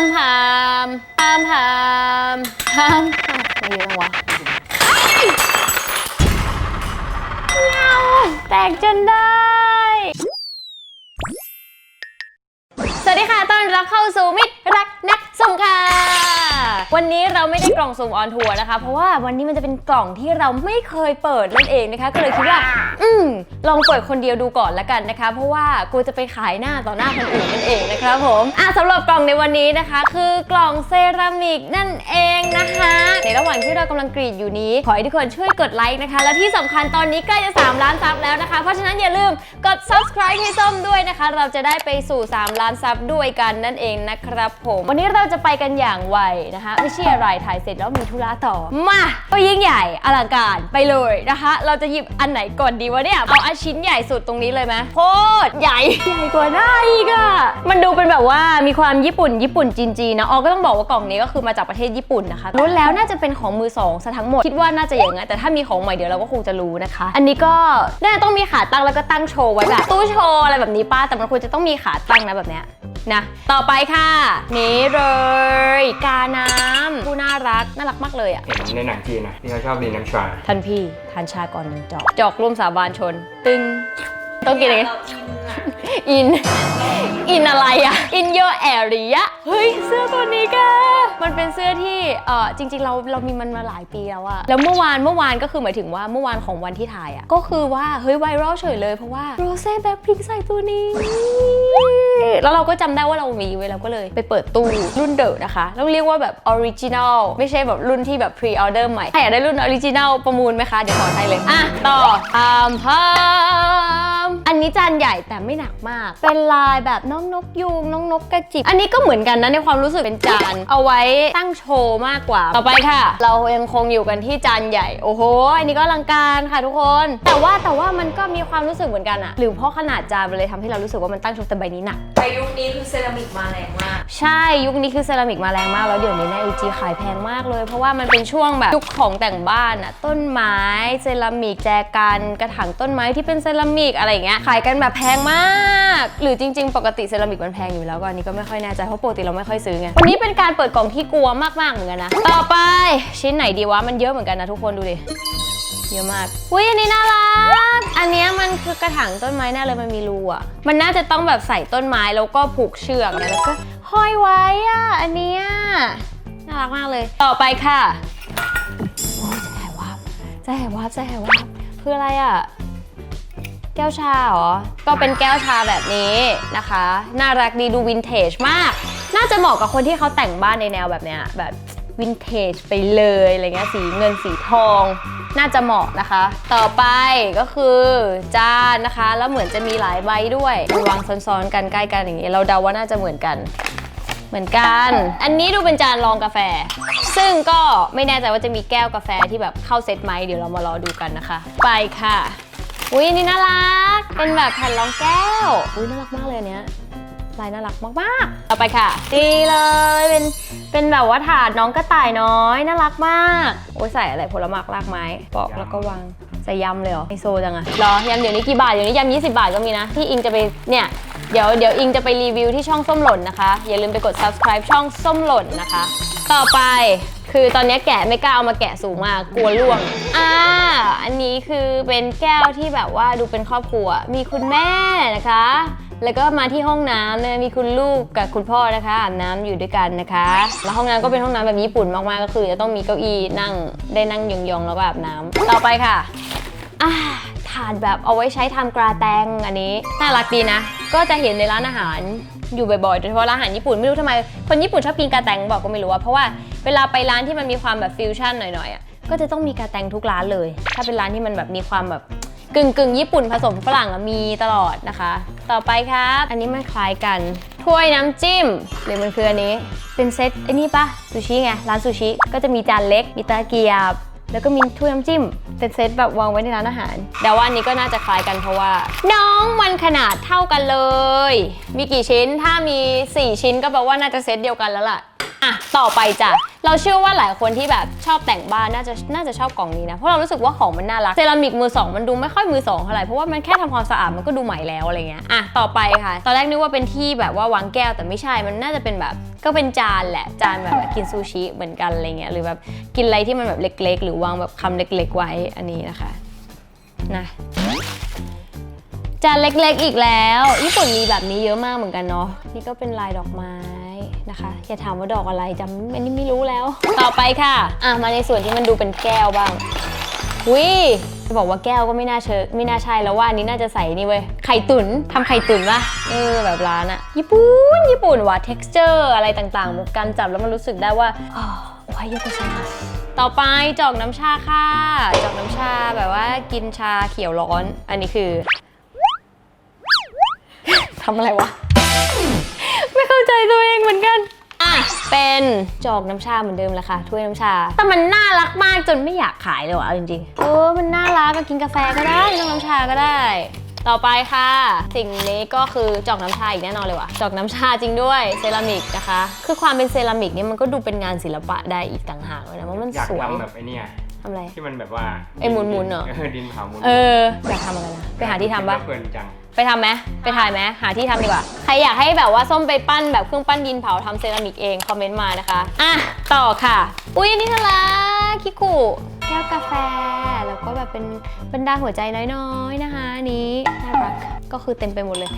ามหามหามหามหามมาเยอะจังวะเงาแตกจนได้ สวัสดีค่ะ ต้อนรับเข้าสู่มิตรรักนักส่งค่ะ วันนี้เราไม่ได้กล่องสุ่มออนทัวร์นะคะ เพราะว่าวันนี้มันจะเป็นกล่องที่เราไม่เคยเปิดนั่นเองนะคะ ก็เลยคิดว่า อืมลองเปิดคนเดียวดูก่อนละกันนะคะ เพราะว่ากูจะไปขายหน้าต่อหน้าคนอื่นนั่นเองนะครับผมอะสำหรับกล่องในวันนี้นะคะ คือกล่องเซรามิกนั่นเองนะคะ ในระหว่างที่เรากำลังกรีดอยู่นี้ ขอให้ทุกคนช่วยกดไลค์นะคะ และที่สำคัญตอนนี้ใกล้จะ3ล้านซับแล้วนะคะ เพราะฉะนั้นอย่าลืมกด subscribe ให้ส้มด้วยนะคะ เราจะได้ไปสู่ 3 ล้านซับด้วยกันนั่นเองนะครับผม วันนี้เราจะไปกันอย่างไวนะคะไม่ใช่อะไรถ่ายเสร็จแล้วมีธุระต่อ มาก็ยิ่งใหญ่อลังการไปเลยนะคะ เราจะหยิบอันไหนก่อนดีวะเนี่ยเอาอันชิ้นใหญ่สุดตรงนี้เลยไหมโคตรใหญ่ใหญ่กว่าหน้าอีกอะมันดูเป็นแบบว่ามีความญี่ปุ่นญี่ปุ่นจีนๆนะอ๋อก็ต้องบอกว่ากล่องนี้ก็คือมาจากประเทศญี่ปุ่นนะคะรู้แล้วน่าจะเป็นของมือสองซะทั้งหมดคิดว่าน่าจะอย่างนั้นแต่ถ้ามีของใหม่เดี๋ยวเราก็คงจะรู้นะคะ อันนี้ก็น่าจะต้องมีขาตั้งแล้วก็ตั้งโชว์ไว้แบบตู้โชว์อะไรแบบนี้ป้าแต่มันควรจะต้องมีขาตั้งนะแบบเนี้ยนะต่อไปค่ะ นี่เลย กาน้ำผู้น่ารักน่ารักมากเลยอะเห็นในหนังจีนนะที่เขาชอบรีนน้ำชาท่านพี่ทานชาก่อนหนึ่งจอกจอกร่วมสาบานชน ตึง ต้องกินอะไรอิน อินอะไรอะอินโยแอรียะเฮ้ย เสื้อตัวนี้แกมันเป็นเสื้อที่เออจริง ๆ เราเรามีมันมาหลายปีแล้วอะแล้วเมื่อวานเมื่อวานก็คือหมายถึงว่าเมื่อวานของวันที่ถ่ายอะก็คือว่า เฮ้ยไวรัลเฉยเลยเพราะว่าโรเซ่แบ็คพิงใส่ตัวนี้ แล้วเราก็จำได้ว่าเรามีไว้เราก็เลยไปเปิดตู้รุ่นเดิมนะคะต้องเรียกว่าแบบออริจินอลไม่ใช่แบบรุ่นที่แบบพรีออเดอร์ใหม่ใครอยากได้รุ่นออริจินอลประมูลไหมคะ เดี๋ยวขอให้เลย อะ ต่อพามพาม อันนี้จานใหญ่แต่ไม่หนักมาก เป็นลายแบบน้องนกยูงน้องนกกระจิบ อันนี้ก็เหมือนกันนะในความรู้สึกเป็นจาน เอาไว้ตั้งโชว์มากกว่า ต่อไปค่ะ เรายังคงอยู่กันที่จานใหญ่ โอ้โห อันนี้ก็อลังการค่ะทุกคน แต่ว่าแต่ว่ามันก็มีความรู้สึกเหมือนกันอะหรือเพราะขนาดจานมันเลยทำให้เรารู้สึกว่ามันตั้งโชว์แต่ใบนี้หนัก แต่ยุคนี้คือเซรามิกมาแรงมาก ใช่ยุคนี้คือเซรามิกมาแรงมาก แล้วเดี๋ยวนี้ในไอจีขายแพงมากเลย เพราะว่ามันเป็นช่วงแบบยุคของแต่งบ้านอะต้นไม้เซรามิกแจกันกระถางต้นไม้ที่เป็นเซรามิกอะไรอย่างเงี้ยขายกันแบบแพงมาก หรือจริง ๆ ปกติเซรามิกมันแพงอยู่แล้วก็อันนี้ก็ไม่ค่อยแน่ใจเพราะปกติเราไม่ค่อยซื้อไงวันนี้เป็นการเปิดกล่องที่กลัวมากๆเหมือนกันนะต่อไปชิ้นไหนดีวะมันเยอะเหมือนกันนะทุกคนดูดิเยอะมากอุ้ยอันนี้น่ารัก อันนี้มันคือกระถางต้นไม้แน่เลยมันมีรูอะ มันน่าจะต้องแบบใส่ต้นไม้แล้วก็ผูกเชือกนะแล้วก็ห้อยไว้อะ อันเนี้ยน่ารักมากเลย ต่อไปค่ะโอ้จะแห่วาบจะแห่วาบจะแห่วาบคืออะไรอะ ก้วชาเหรอ ก็เป็นแก้วชาแบบนี้นะคะ น่ารักดีดูวินเทจมาก น่าจะเหมาะกับคนที่เขาแต่งบ้านในแนวแบบเนี้ยแบบวินเทจไปเลยอะไรเงี้ยสีเงินสีทอง น่าจะเหมาะนะคะ ต่อไปก็คือจานนะคะ แล้วเหมือนจะมีหลายใบด้วยวางซ้อนๆกันใกล้กันอย่างงี้ เราเดาว่าน่าจะเหมือนกันเหมือนกัน อันนี้ดูเป็นจานรองกาแฟ ซึ่งก็ไม่แน่ใจว่าจะมีแก้วกาแฟที่แบบเข้าเซตไหมเดี๋ยวเรามารอดูกันนะคะ ไปค่ะ อุ้ยอันนี่น่ารัก เป็นแบบแผ่นรองแก้ว อุ้ยน่ารักมากเลยอันเนี้ยลายน่ารักมากๆต่อไปค่ะดีเลยเป็นเป็นแบบว่าถาดน้องกระต่ายน้อยน่ารักมาก โอ้ยใส่อะไรผลไม้รากไม้ปอกแล้วก็วางใส่ยำเลยเหรอไฮโซจังอะรอยำเดี๋ยวนี้กี่บาทเดี๋ยวนี้ยำ20 บาทก็มีนะที่อิงจะไปเนี่ย เดี๋ยวเดี๋ยวอิงจะไปรีวิวที่ช่องส้มหล่นนะคะ อย่าลืมไปกด subscribe ช่องส้มหล่นนะคะ ต่อไปคือตอนนี้แกะไม่กล้าเอามาแกะสูงมากกลัวร่วง อ่า อันนี้คือเป็นแก้วที่แบบว่าดูเป็นครอบครัว มีคุณแม่นะคะ แล้วก็มาที่ห้องน้ำเนี่ยมีคุณลูกกับคุณพ่อนะคะอาบน้ำอยู่ด้วยกันนะคะ แล้วห้องน้ำก็เป็นห้องน้ำแบบญี่ปุ่นมากๆก็คือ จะต้องมีเก้าอี้นั่งได้นั่งยองๆแล้วก็อาบน้ำต่อไปค่ะอ่าถาดแบบเอาไว้ใช้ทำกราแตงอันนี้น่ารักดีนะ ก็จะเห็นในร้านอาหารอยู่บ่อยๆ โดยเฉพาะร้านอาหารญี่ปุ่นไม่รู้ทำไม คนญี่ปุ่นชอบกินกาแตงบอกก็ไม่รู้ว่าเพราะว่าเวลาไปร้านที่มันมีความแบบฟิวชั่นหน่อยๆอะก็จะต้องมีกาแตงทุกร้านเลย ถ้าเป็นร้านที่มันแบบมีความแบบกึ่งกึ่งๆญี่ปุ่นผสมฝรั่งมีตลอดนะคะ ต่อไปครับ อันนี้มันคล้ายกัน ถ้วยน้ำจิ้มหรือมันคืออันนี้ เป็นเซตไอ้นี่ปะซูชิไงร้านซูชิก็จะมีจานเล็กมีตะเกียบ แล้วก็มีถ้วยน้ำจิ้มเป็นเซตแบบวางไว้ในร้านอาหารแต่ว่าอันนี้ก็น่าจะคล้ายกันเพราะว่า น้องมันขนาดเท่ากันเลย มีกี่ชิ้นถ้ามี 4 ชิ้นก็แปลว่าน่าจะเซตเดียวกันแล้วล่ะ อะต่อไปจ้ะเราเชื่อว่าหลายคนที่แบบชอบแต่งบ้านน่าจะน่าจะชอบกล่องนี้นะเพราะเรารู้สึกว่าของมันน่ารักเซรามิกมือสองมันดูไม่ค่อยมือสองเท่าไหร่เพราะว่ามันแค่ทำความสะอาดมันก็ดูใหม่แล้วอะไรเงี้ยอะต่อไปค่ะ ตอนแรกนึกว่าเป็นที่แบบว่าวางแก้วแต่ไม่ใช่มันน่าจะเป็นแบบก็เป็นจานแหละจานแบบกินซูชิเหมือนกันอะไรเงี้ยหรือแบบกินอะไรที่มันแบบเล็ก ๆ หรือวางแบบคำเล็ก ๆ ไว้อันนี้นะคะนะจานเล็ก ๆ อีกแล้วญี่ปุ่นมีแบบนี้เยอะมากเหมือนกันเนาะนี่ก็เป็นลายดอกไม้ นะคะอย่าถามว่าดอกอะไรจำอันนี้ไม่รู้แล้ว ต่อไปค่ะ อะมาในส่วนที่มันดูเป็นแก้วบ้างวิจะบอกว่าแก้วก็ไม่น่าเชิญไม่น่าใช่แล้วว่าอันนี้น่าจะใส่นี่เว้ยไข่ตุนทำไข่ตุนปะเออแบบร้านอะญี่ปุ่นญี่ปุ่นว่ะ texture อะไรต่างๆมันการจับแล้วมันรู้สึกได้ว่าอ๋อวายโยโกซัสต่อไปจอกน้ำชาค่ะ จอกน้ำชาแบบว่ากินชาเขียวร้อน อันนี้คือทำอะไรวะ ไม่เข้าใจตัวเองเหมือนกัน อะ เป็นจอกน้ำชาเหมือนเดิมแหละค่ะ ถ้วยน้ำชา แต่มันน่ารักมากจนไม่อยากขายเลยว่ะเอาจริงๆ เออ มันน่ารักก็กินกาแฟก็ได้ไม่ต้องน้ำชาก็ได้ ต่อไปค่ะ สิ่งนี้ก็คือจอกน้ำชาอีกแน่นอนเลยว่ะ จอกน้ำชาจริงด้วยเซรามิกนะคะ คือความเป็นเซรามิกเนี่ยมันก็ดูเป็นงานศิลปะได้อีกต่างหากเลยนะเพราะมันอยากสวยทำแบบไอ้เนี่ยทำอะไร ที่มันแบบว่าไอ้หมุนๆเหรอเออดินเผาหมุนเอออยากทำอะไรนะ ไปหาที่ทำปะเพลินจัง ไปทำไหมไปถ่ายไหมหาที่ทำดีกว่า ใครอยากให้แบบว่าส้มไปปั้นแบบเครื่องปั้นดินเผาทำเซรามิกเองคอมเมนต์มานะคะ อะ ต่อค่ะ อุ้ยอันนี่น่ารักคิคุแก้วกาแฟ แล้วก็แบบเป็นบรรดาหัวใจน้อยๆนะคะอันนี้น่ารักก็คือเต็มไปหมดเลย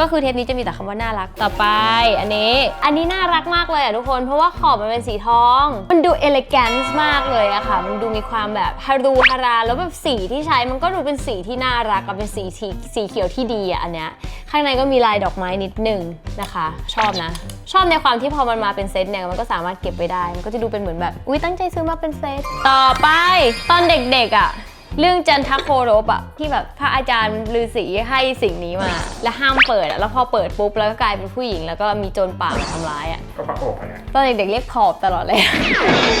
ก็คือเทปนี้จะมีแต่คำว่าน่ารักต่อไป อันนี้ อันนี้น่ารักมากเลยอะทุกคน เพราะว่าขอบมันเป็นสีทอง มันดูเอเลแกนซ์มากเลยอะค่ะ มันดูมีความแบบฮารูฮาราแล้วแบบสีที่ใช้มันก็ดูเป็นสีที่น่ารักอะเป็นสีสีสีเขียวที่ดีอะอันเนี้ยข้างในก็มีลายดอกไม้นิดหนึ่งนะคะ ชอบนะ ชอบในความที่พอมันมาเป็นเซตเนี่ยมันก็สามารถเก็บไว้ได้ มันก็จะดูเป็นเหมือนแบบอุ้ยตั้งใจซื้อมาเป็นเซตต่อไป ตอนเด็กๆอะ เรื่องจันทโครบอะที่แบบพระอาจารย์ฤาษีให้สิ่งนี้มา แล้วห้ามเปิดอะแล้วพอเปิดปุ๊บแล้วก็กลายเป็นผู้หญิง แล้วก็มีโจรป่ามาทำร้ายอะก็ประโอบอะเนี่ยตอนเด็กๆเรียกผอบตลอดเลย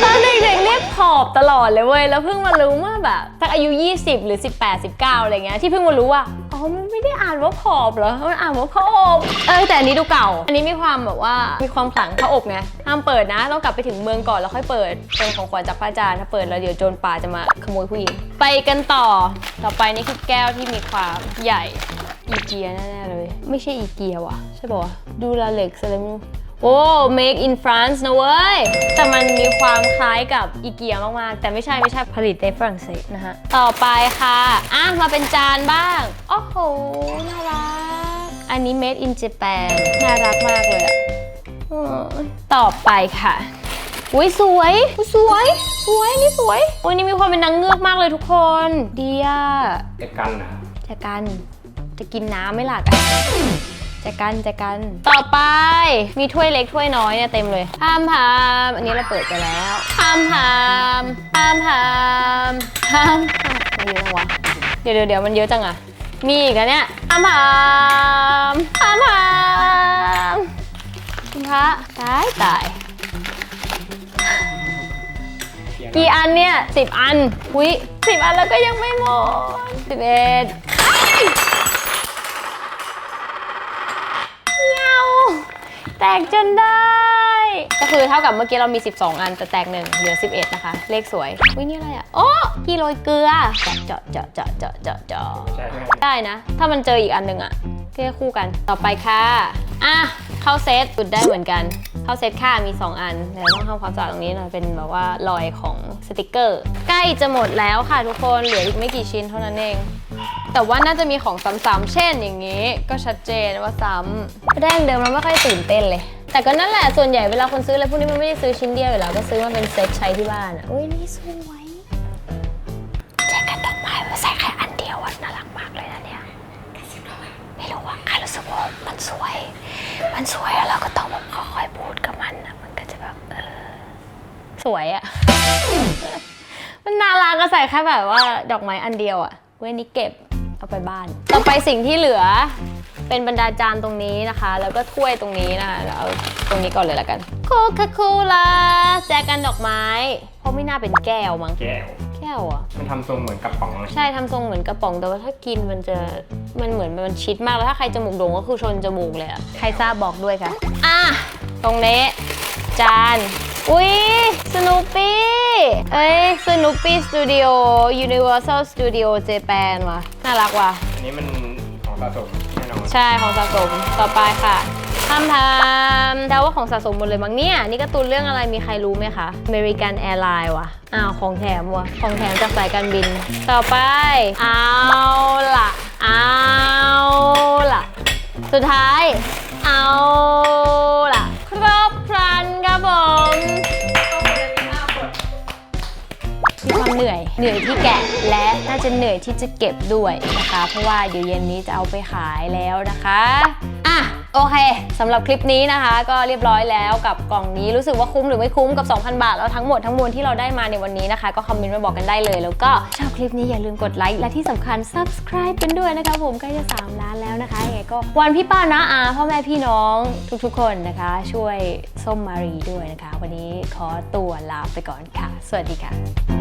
ตอนเด็กๆเรียกผอบตลอดเลยเว้ยแล้วเพิ่งมารู้ว่าแบบสักอายุ 20 หรือ 18 19อะไรเงี้ยที่เพิ่งมารู้ว่าอ๋อมันไม่ได้อ่านว่าผอบเหรอมันอ่านว่าผอบเออแต่อันนี้ดูเก่า อันนี้มีความแบบว่ามีความขลังพระอบไงห้ามเปิดนะต้องกลับไปถึงเมืองก่อนแล้วค่อยเปิดเป็นของขวัญจากพระอาจารย์ถ้าเปิดแล้วเดี๋ยวโจรป่าจะมาขโมยผู้หญิงไปกันต่อ ต่อไปนี่คือแก้วที่มีความใหญ่อีเกียแน่ๆเลย ไม่ใช่อีเกียว่ะ ใช่ป่าวะดูลาเล็กซ์อะไรไม่รู้โอ้ make in France นะเว้ย แต่มันมีความคล้ายกับอีเกียมาก ๆ แต่ไม่ใช่ไม่ใช่ผลิตในฝรั่งเศสนะฮะ ต่อไปค่ะ อะ มาเป็นจานบ้าง โอ้โห น่ารัก อันนี้ made in Japan น่ารักมากเลยอะต่อไปค่ะ อุ้ยสวยอุ๊ยสวย สวยนี่สวยวันนี้มีความเป็นนางเงือกมากเลยทุกคนดีอะแต่กันนะจะกันจะกินน้ำไหม่ล่ะกันจะกันจะกัน ต่อไปมีถ้วยเล็กถ้วยน้อยเนี่ยเต็มเลยพามพามอันนี้เราเปิดไปแล้วพามพามพามพามพามมันเยอะจังวะเดี๋ยวเดี๋ยวเดี๋ยวมันเยอะจังอะมีอีกแล้วเนี่ยพามพามพามพามคุณพระตายตาย กี่อันเนี่ยสิบอันอุ้ยสิบอันแล้วก็ยังไม่หมดสิบเอ็ดเงาแตกจนได้ ก็คือเท่ากับเมื่อกี้เรามี 12 อันแต่แตกหนึ่งเหลือ 11 นะคะ เลขสวยอุ้ยนี่อะไรอะ โอ้กีโรยเกลือเจาะเจาะเจาะเจาะเจาะเจาะใช่ไหมได้นะ ถ้ามันเจออีกอันหนึ่งอะก็จะคู่กันต่อไปค่ะ อะ เข้าเซตจุดได้เหมือนกัน เข้าเซตค่ะมี 2 อันเดี๋ยวต้องทำความสะอาดตรงนี้หน่อยเป็นแบบว่ารอยของสติกเกอร์ ใกล้จะหมดแล้วค่ะทุกคนเหลืออีกไม่กี่ชิ้นเท่านั้นเอง แต่ว่าน่าจะมีของซ้ำๆเช่นอย่างนี้ ก็ชัดเจนว่าซ้ำแรกเดิมเราไม่ค่อยตื่นเต้นเลย แต่ก็นั่นแหละส่วนใหญ่เวลาคนซื้ออะไรพวกนี้มันไม่ได้ซื้อชิ้นเดียวอยู่แล้วก็ซื้อมาเป็นเซตใช้ที่บ้านอะอุ้ยนี่สวยแจกันดอกไม้มาใส่แค่อันเดียวอะน่ารักมากเลยนะเนี่ยไม่รู้ว่าใครรู้สึกว่ามันสวย มันสวยแล้วเราก็ต้องแบบค่อยๆพูดกับมันนะมันก็จะแบบเออสวยอะ มันน่ารักก็ใส่แค่แบบว่าดอกไม้อันเดียวอะเว้ยนี้เก็บเอาไปบ้าน ต่อไปสิ่งที่เหลือเป็นบรรดาจานตรงนี้นะคะ แล้วก็ถ้วยตรงนี้นะคะเราเอาตรงนี้ก่อนเลยละกันโคคาโคล่าแจกันดอกไม้ เพราะไม่น่าเป็นแก้วมั้ง แก้ว ก้วอะมันทำทรงเหมือนกระป๋องเลยใช่ทำทรงเหมือนกระป๋องแต่ว่าถ้ากินมันจะมันเหมือนมันชิดมากแล้วถ้าใครจมูกโด่งก็คือชนจมูกเลยอะใครทราบบอกด้วยค่ะ อะ ตรงนี้ จาน อุ๊ยสนุปปี้เอ้ยสนุปปี้สตูดิโอ Universal Studio Japan ว่ะ น่ารักว่ะ อันนี้มันของสะสมแน่นอน ใช่ของสะสมต่อไปค่ะ คำถามเดาว่าของสะสมหมดเลยมั้งเนี่ย นี่การ์ตูนเรื่องอะไรมีใครรู้ไหมคะ American Airlines ว่ะ อ้าว ของแถมว่ะ ของแถมจากสายการบิน ต่อไป เอาล่ะ เอาล่ะ สุดท้าย เอาล่ะ ครบครันครับผมมีความเหนื่อย เหนื่อยที่แกะและน่าจะเหนื่อยที่จะเก็บด้วยนะคะ เพราะว่าเดี๋ยวเย็นนี้จะเอาไปขายแล้วนะคะ โอเคสำหรับคลิปนี้นะคะ ก็เรียบร้อยแล้วกับกล่องนี้รู้สึกว่าคุ้มหรือไม่คุ้มกับ 2,000 บาท แล้วทั้งหมดทั้งมวลที่เราได้มาในวันนี้นะคะ ก็คอมเมนต์มาบอกกันได้เลย แล้วก็ชอบคลิปนี้อย่าลืมกดไลค์และที่สำคัญ subscribe กันด้วยนะคะผมใกล้จะ 3 ล้านแล้วนะคะยังไงก็วันพี่ป้านะอาพ่อแม่พี่น้องทุกๆ คนนะคะ ช่วยส้มมารีด้วยนะคะ วันนี้ขอตัวลาไปก่อนค่ะ สวัสดีค่ะ